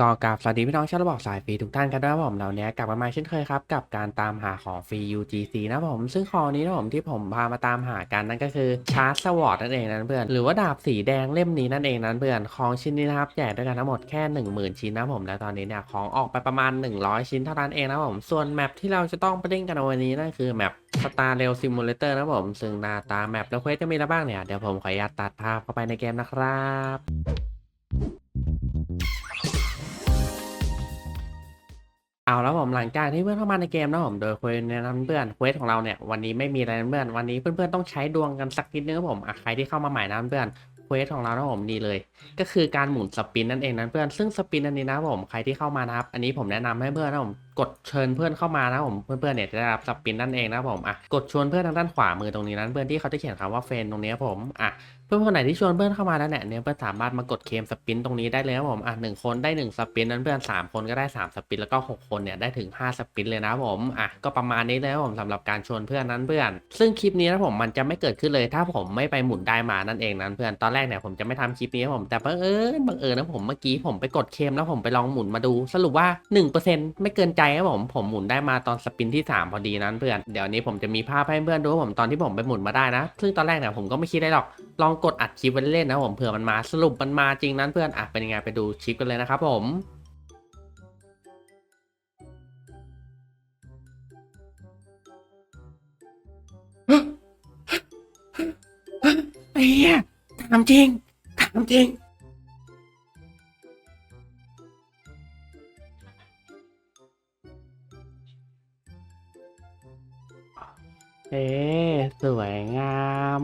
ก็กราบสวัสดีพี่น้องชาวระบอกสายฟรีทุกท่านกันด้วยครับผมเราเนี้ยกลับมาใหม่เช่นเคยครับ กับการตามหาของฟรี UGC นะผม ซึ่งของนี้นะผมที่ผมพามาตามหากันนั่นก็คือชาร์จสวอตนั่นเองนะเพื่อน หรือว่าดาบสีแดงเล่มนี้นั่นเองนะเพื่อนของชิ้นนี้นะครับแจกด้วยกันทั้งหมดแค่ 10,000 ชิ้นนะผมและตอนนี้เนี่ยของออกไปประมาณ 100 ชิ้นเท่านั้นเองนะผมส่วนแมปที่เราจะต้องไปเล่นกันในวันนี้นั่นคือแมป Star Rail Simulator นะผมซึ่งหน้าตาแมปแล้วเควสจะมีอะไรบ้างเนี่ยเดี๋ยวผมขออนุญาตตัดภาพเข้าไปในเกมนะครับ เอาแล้วผมหลังจากที่เพื่อนเข้ามาในเกมนะผมโดยคุยแนะนำเพื่อนเควสของเราเนี่ยวันนี้ไม่มีอะไรนะเพื่อนวันนี้เพื่อนๆต้องใช้ดวงกันสักนิดนึงครับผมอะใครที่เข้ามาใหม่นะเพื่อนเควสของเรานะผมนี่เลย ก็คือการหมุนสปินนั่นเองนะเพื่อนซึ่งสปินอันนี้นะผมใครที่เข้ามานะครับอันนี้ผมแนะนำให้เพื่อนนะผม กดเชิญเพื่อนเข้ามานะผมเพื่อนๆเนี่ยจะได้รับสปินนั่นเองนะผมอะกดชวนเพื่อนทางด้านขวามือตรงนี้นั้นเพื่อนที่เขาจะเขียนคำว่าเฟนตรงนี้ผมอะเพื่อนคนไหนที่ชวนเพื่อนเข้ามาแล้วเนี่ยเนี่ยเพื่อนสามารถมากดเคมสปินตรงนี้ได้เลยครับผมอะหนึ่งคนได้หนึ่งสปินนั้นเพื่อนสามคนก็ได้สามสปินแล้วก็หกคนเนี่ยได้ถึงห้าสปินเลยนะผมอะก็ประมาณนี้เลยครับผมสำหรับการชวนเพื่อนนั้นเพื่อน ซึ่งคลิปนี้นะผมมันจะไม่เกิดขึ้นเลย ถ้าผมไม่ไปหมุนได้มานั่นเองนั้นเพื่อนตอนแรกเนี่ยผมจะไม่ทำคลิปนี้ผมแต่บังเอิญบังเอิญนะผมเมื่อกี้ผมไปกดเคมแล้วผมไปลองหมุนมาดู สรุปว่า 1%ไม่เกินใจครับผมผมหมุนได้มาตอนสปินที่สามพอดีนั้นเพื่อนเดี๋ยวนี้ผมจะมีภาพให้เพื่อนดูว่าผมตอนที่ผมไปหมุนมาได้นะ ซึ่งตอนแรกเนี่ยผมก็ไม่คิดได้หรอกลองกดอัดคลิปไว้เล่นนะผมเผื่อมันมาสรุปมันมาจริงนั้นเพื่อนอะเป็นยังไงไปดูคลิปกันเลยนะครับผมไอ้เหี้ยถามจริงถามจริง เอ๊สวยงาม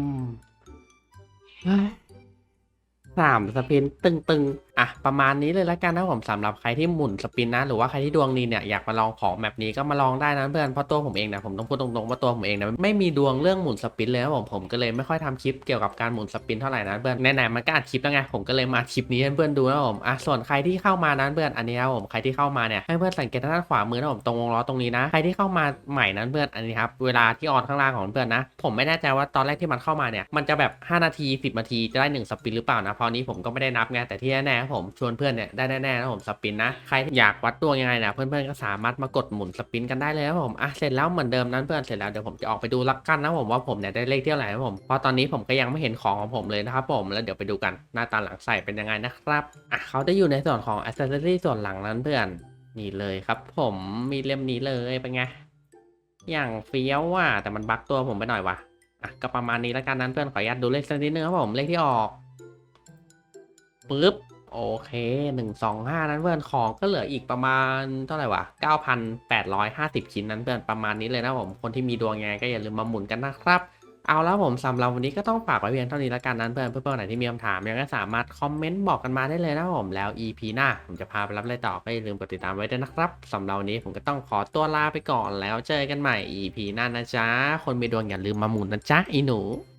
สามสปินตึงๆอะประมาณนี้เลยแล้วกันนะผมสำหรับใครที่หมุนสปินนะ หรือว่าใครที่ดวงดีเนี่ยอยากมาลองของแบบนี้ก็มาลองได้นะเพื่อนเพราะตัวผมเองเนี่ยผมต้องพูดตรงๆว่าตัวผมเองเนี่ยไม่มีดวงเรื่องหมุนสปินเลยนะผมผมก็เลยไม่ค่อยทำคลิปเกี่ยวกับการหมุนสปินเท่าไหร่นะเพื่อนไหนๆมันก็อัดคลิปแล้วไงผมก็เลยมาคลิปนี้ให้เพื่อนดูนะผมอะส่วนใครที่เข้ามานั้นเพื่อนอันนี้นะผมใครที่เข้ามาเนี่ยให้เพื่อนสังเกตด้านขวามือนะผมตรงวงล้อตรงนี้นะใครที่เข้ามาใหม่นั้นเพื่อนอันนี้ครับเวลาที่ออนข้างล่างของเพื่อนนะ ผมไม่แน่ใจว่าตอนแรกที่มันเข้ามาเนี่ยมันจะแบบ 5 นาที 10 นาทีจะได้ 1 สปินหรือเปล่านะพราะนี้ผมก็ไม่ได้นับไงแต่ที่แน่ผมชวนเพื่อนเนี่ยได้แน่ๆนะผมสปินนะใครอยากวัดดวยังไงนี่ยเพื่อนๆก็สามารถมากดหมุนสปินกันได้เลยนะผมอะเสร็จแล้วเหมือนเดิมนั้นเพื่อนเสร็จแล้วเดี๋ยวผมจะออกไปดูลักกันนะผมว่าผมเนี่ยได้เลขเท่าไหร่นะผมเพราะตอนนี้ผมก็ยังไม่เห็นของของผมเลยนะครับผมแล้วเดี๋ยวไปดูกันหน้าตาหลังใส่เป็นยังไงนะครับอะเขาจะอยู่ในส่วนของอ c เซสซอรี่ส่วนหลังนั้นเพื่อนนี่เลยครับ ผมมีเล่มนี้เลยเป็นไงอย่างเฟี้ยวว่ะแต่มันบั๊กตัวผมไปหน่อยว่ะอะก็ประมาณนี้แล้วกันนั้นเพื่อนขออนุญาตดูเลขสักนิดนึงครับผมเลขที่ออกปึ๊บ โอเคหนึ่งสองห้านั้นเพื่อนของก็เหลืออีกประมาณเท่าไหร่วะเก้าพันแปดร้อยห้าสิบชิ้นนั้นเพื่อนประมาณนี้เลยนะผมคนที่มีดวงไงก็อย่าลืมมาหมุนกันนะครับเอาแล้วผมสำหรับวันนี้ก็ต้องฝากไว้เพียงเท่านี้แล้วกันนั้นเพื่อนเพื่อนๆไหนที่มีคำถามยังไงก็สามารถคอมเมนต์บอกกันมาได้เลยนะผมแล้ว EP หน้าผมจะพาไปรับอะไรต่อก็อย่าลืมกดติดตามไว้ด้วยนะครับสำหรับวันนี้ผมก็ต้องขอตัวลาไปก่อนแล้วเจอกันใหม่ EP หน้านะจ๊ะคนมีดวงอย่าลืมมาหมุนนะจ๊ะอีหนู